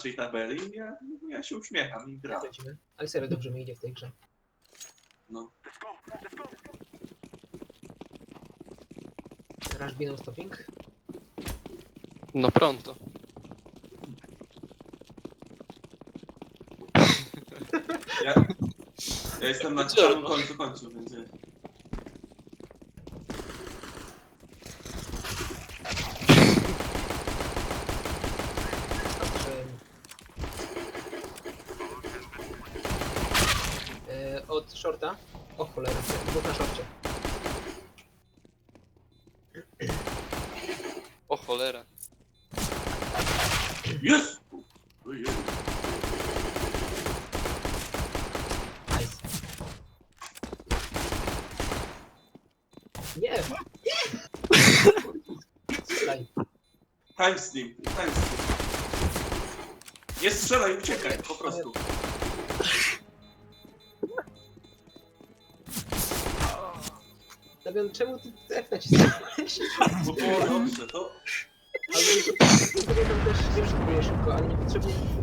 naszej tabeli i ja, ja się uśmiecham i gram. Lecimy. Ale serio dobrze mi idzie w tej grze. No. Rush biną stopping. No pronto. Ja, ja jestem na samym końcu końcu, więc... od shorta. O cholera, dwóch na shorcie. O cholera. Jest! Ojej. Nice. Nie! Strzelaj. Time sleep, time sleep. Nie strzelaj, uciekaj, po prostu. Damian, czemu ty F nacisnąłeś? Bo było dobrze, to... Ale to, też próbuję szybko, ale niepotrzebnie